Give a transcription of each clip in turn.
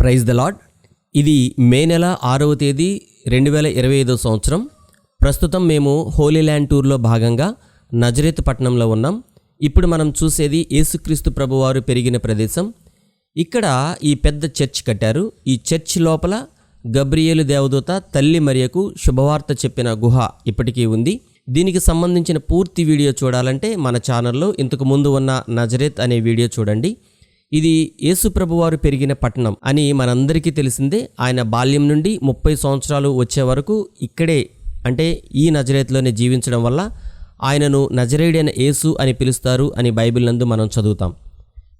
Praise the lord ఇది మే నెల ఆరవ తేదీ రెండు వేల ఇరవై ఐదో సంవత్సరం. ప్రస్తుతం మేము హోలీ ల్యాండ్ టూర్లో భాగంగా నజరేత్ పట్టణంలో ఉన్నాం. ఇప్పుడు మనం చూసేది యేసుక్రీస్తు ప్రభువారు పెరిగిన ప్రదేశం. ఇక్కడ ఈ పెద్ద చర్చ్ కట్టారు. ఈ చర్చ్ లోపల గబ్రియేలు దేవదూత తల్లి మరియకు శుభవార్త చెప్పిన గుహ ఇప్పటికీ ఉంది. దీనికి సంబంధించిన పూర్తి వీడియో చూడాలంటే మన ఛానల్లో ఇంతకు ముందు ఉన్న నజరేత్ అనే వీడియో చూడండి. ఇది యేసుప్రభువారు పెరిగిన పట్టణం అని మనందరికీ తెలిసిందే. ఆయన బాల్యం నుండి ముప్పై సంవత్సరాలు వచ్చే వరకు ఇక్కడే అంటే ఈ నజరేత్లోనే జీవించడం వల్ల ఆయనను నజరేయుడైన యేసు అని పిలుస్తారు అని బైబిల్ నందు మనం చదువుతాం.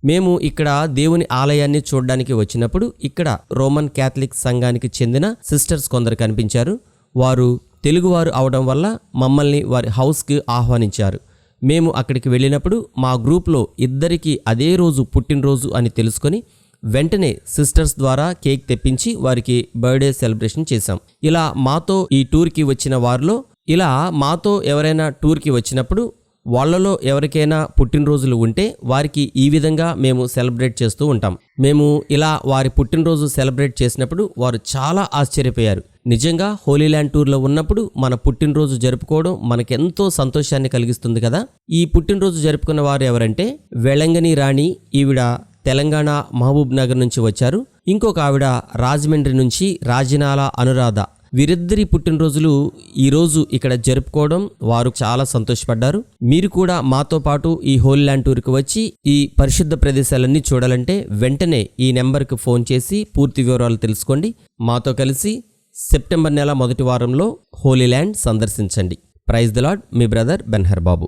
మేము ఇక్కడ దేవుని ఆలయాన్ని చూడడానికి వచ్చినప్పుడు ఇక్కడ రోమన్ క్యాథలిక్ సంఘానికి చెందిన సిస్టర్స్ కొందరు కనిపించారు. వారు తెలుగువారు అవడం వల్ల మమ్మల్ని వారి హౌస్కి ఆహ్వానించారు. మేము అక్కడికి వెళ్ళినప్పుడు మా గ్రూప్లో ఇద్దరికి అదే రోజు పుట్టినరోజు అని తెలుసుకొని వెంటనే సిస్టర్స్ ద్వారా కేక్ తెప్పించి వారికి బర్త్డే సెలబ్రేషన్ చేశాం. ఇలా మాతో ఈ టూర్కి వచ్చిన వారిలో ఇలా మాతో ఎవరైనా టూర్కి వచ్చినప్పుడు వాళ్ళలో ఎవరికైనా పుట్టినరోజులు ఉంటే వారికి ఈ విధంగా మేము సెలబ్రేట్ చేస్తూ ఉంటాం. మేము ఇలా వారి పుట్టినరోజు సెలబ్రేట్ చేసినప్పుడు వారు చాలా ఆశ్చర్యపోయారు. నిజంగా హోలీల్యాండ్ టూర్లో ఉన్నప్పుడు మన పుట్టినరోజు జరుపుకోవడం మనకెంతో సంతోషాన్ని కలిగిస్తుంది కదా? ఈ పుట్టినరోజు జరుపుకున్న వారు ఎవరంటే వెళంగని రాణి ఈవిడ తెలంగాణ మహబూబ్ నగర్ నుంచి వచ్చారు. ఇంకొక ఆవిడ రాజమండ్రి నుంచి రాజినాల అనురాధ. వీరిద్దరి పుట్టినరోజులు ఈరోజు ఇక్కడ జరుపుకోవడం వారు చాలా సంతోషపడ్డారు. మీరు కూడా మాతో పాటు ఈ హోల్ ల్యాండ్ టూర్కి వచ్చి ఈ పరిశుద్ధ ప్రదేశాలన్నీ చూడాలంటే వెంటనే ఈ నెంబర్కి ఫోన్ చేసి పూర్తి వివరాలు తెలుసుకోండి. మాతో కలిసి సెప్టెంబర్ నెల మొదటి వారంలో హోలీ ల్యాండ్ సందర్శించండి. ప్రైజ్ ద లాడ్ మీ బ్రదర్ బెన్హర్ బాబు